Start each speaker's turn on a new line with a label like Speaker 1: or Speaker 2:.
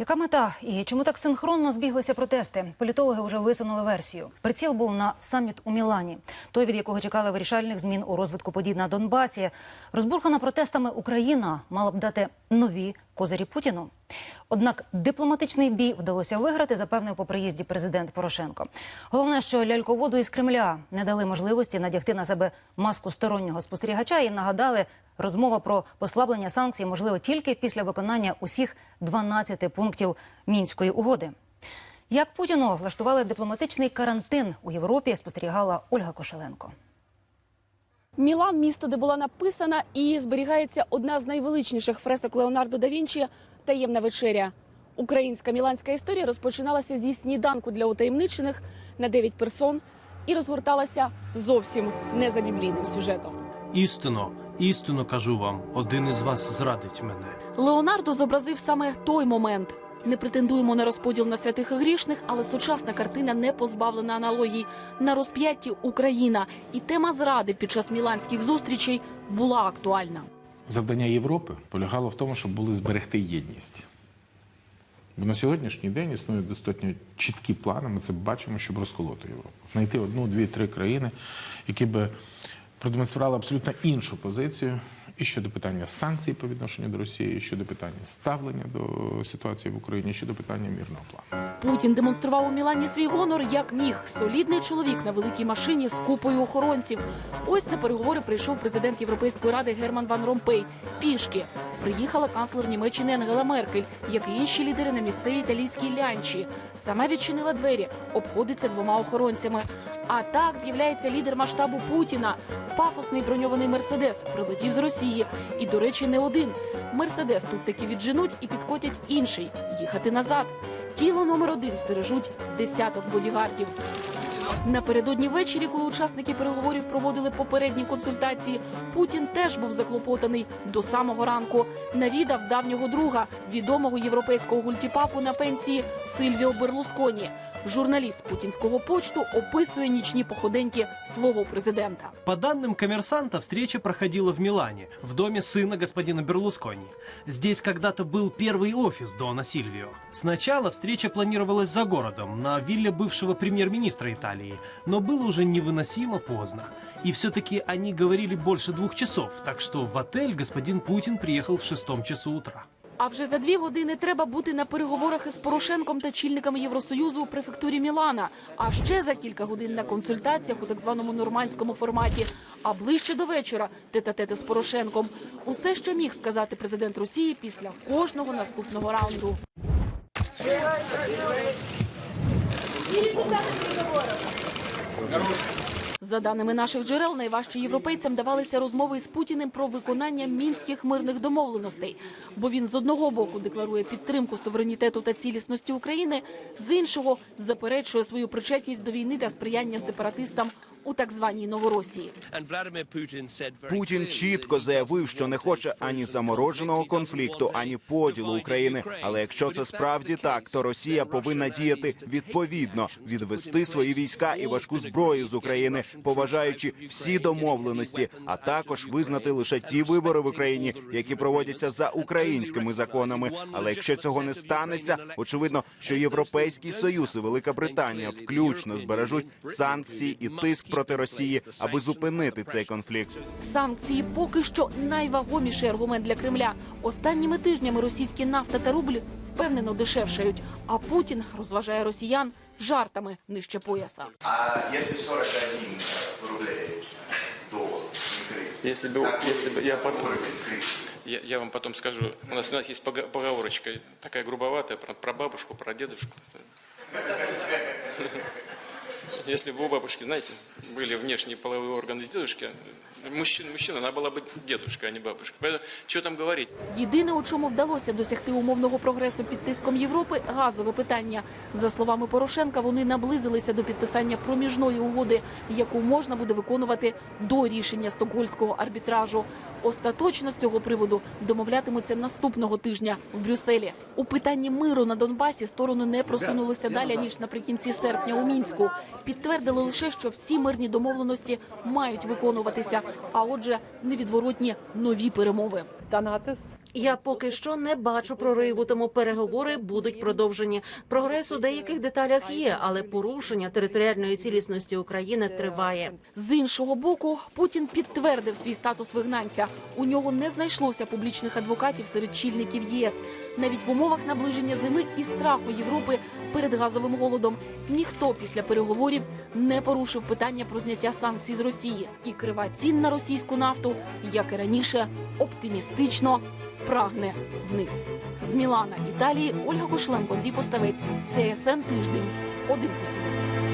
Speaker 1: Яка мета і чому так синхронно збіглися протести? Політологи вже висунули версію. Приціл був на саміт у Мілані, той від якого чекали вирішальних змін у розвитку подій на Донбасі. Розбурхана протестами Україна мала б дати нові козирі Путіну. Однак дипломатичний бій вдалося виграти, запевнив по приїзді президент Порошенко. Головне, що ляльководу із Кремля не дали можливості надягти на себе маску стороннього спостерігача і нагадали, розмова про послаблення санкцій можливо тільки після виконання усіх 12 пунктів мінської угоди. Як Путіну влаштували дипломатичний карантин у Європі, спостерігала Ольга Кошеленко.
Speaker 2: Мілан місто, де була написана і зберігається одна з найвеличніших фресок Леонардо да Вінчі таємна вечеря. Українська міланська історія розпочиналася зі сніданку для утаємничених на 9 персон і розгорталася зовсім не за біблійним сюжетом.
Speaker 3: Істинно, істинно кажу вам, один із вас зрадить мене.
Speaker 2: Леонардо зобразив саме той момент. Не претендуємо на розподіл на святих і грішних, але сучасна картина не позбавлена аналогій. На розп'ятті Україна і тема зради під час міланських зустрічей була актуальна.
Speaker 4: Завдання Європи полягало в тому, щоб були зберегти єдність. Бо на сьогоднішній день існують достатньо чіткі плани, ми це бачимо, щоб розколоти Європу. Знайти одну, дві, три країни, які би продемонстрували абсолютно іншу позицію і щодо питання санкцій по відношенню до Росії, і щодо питання ставлення до ситуації в Україні, і щодо питання мирного плану.
Speaker 2: Путін демонстрував у Мілані свій гонор як міг. Солідний чоловік на великій машині з купою охоронців. Ось на переговори прийшов президент Європейської ради Герман Ван Ромпей. Пішки приїхала канцлер Німеччини Ангела Меркель, як і інші лідери на місцевій італійській лянчі. Сама відчинила двері, обходиться двома охоронцями. А так з'являється лідер масштабу Путіна. Пафосний броньований мерседес прилетів з Росії. І, до речі, не один. Мерседес тут таки відженуть і підкотять інший їхати назад. Тіло номер один стережуть десяток бодігардів. Напередодні ввечері, коли учасники переговорів проводили попередні консультації, Путін теж був заклопотаний до самого ранку. Навідав давнього друга, відомого європейського гультіпапу на пенсії Сильвіо Берлусконі. Журналіст путінського почту описує нічні походеньки свого президента.
Speaker 3: По данным коммерсанта, встреча проходила в Милане, в доме сына господина Берлускони. Здесь когда-то был первый офис Дона Сильвио. Сначала встреча планировалась за городом, на вилле бывшего премьер-министра Италии, но было уже невыносимо поздно. И все-таки они говорили больше двух часов, так что в отель господин Путин приехал в шестом часу утра.
Speaker 2: А вже за дві години треба бути на переговорах із Порошенком та чільниками Євросоюзу у префектурі Мілана. А ще за кілька годин на консультаціях у так званому нормандському форматі. А ближче до вечора тет-а-тет з Порошенком. Усе, що міг сказати президент Росії після кожного наступного раунду результаты переговоров? Хорошие. За даними наших джерел, найважче європейцям давалися розмови із Путіним про виконання мінських мирних домовленостей. Бо він з одного боку декларує підтримку суверенітету та цілісності України, з іншого заперечує свою причетність до війни та сприяння сепаратистам у так званій Новоросії.
Speaker 5: Путін чітко заявив, що не хоче ані замороженого конфлікту, ані поділу України. Але якщо це справді так, то Росія повинна діяти відповідно, відвести свої війська і важку зброю з України, поважаючи всі домовленості, а також визнати лише ті вибори в Україні, які проводяться за українськими законами. Але якщо цього не станеться, очевидно, що Європейський Союз і Велика Британія включно збережуть санкції і тиск проти Росії, аби зупинити цей конфлікт.
Speaker 2: Санкції поки що найвагоміший аргумент для Кремля. Останніми тижнями російські нафта та рубль впевнено дешевшають. А Путін розважає росіян жартами нижче пояса.
Speaker 6: А если 41 рублей долар,
Speaker 7: Если бы- если бы я потом- Я, я вам потом скажу. У нас, у нас есть пога- поговорочка, такая грубоватая, про, про бабушку, про дедушку. Если бы у бабушки, знаете, были внешние половые органы дедушки, мужчина, мужчина, она была бы дедушка, а не бабушка. Поэтому, что там говорить?
Speaker 2: Єдине, у чому вдалося досягти умовного прогресу під тиском Європи, газове питання. За словами Порошенка, вони наблизилися до підписання проміжної угоди, яку можна буде виконувати до рішення стокгольського арбітражу. Остаточно з цього приводу домовлятимуться наступного тижня в Брюсселі. У питанні миру на Донбасі сторони не просунулися далі ніж наприкінці серпня у мінську. Підтвердили лише, що всі мирні домовленості мають виконуватися, а отже, невідворотні нові перемови.
Speaker 8: Я поки що не бачу прориву, тому переговори будуть продовжені. Прогрес у деяких деталях є, але порушення територіальної цілісності України триває.
Speaker 2: З іншого боку, Путін підтвердив свій статус вигнанця. У нього не знайшлося публічних адвокатів серед чільників ЄС. Навіть в умовах наближення зими і страху Європи перед газовим голодом ніхто після переговорів не порушив питання про зняття санкцій з Росії. І крива цін на російську нафту, як і раніше, оптимістично прагне вниз. З Мілана, Італії, Ольга Кошленко, Андрій Поставець, ТСН Тиждень, 1+,1.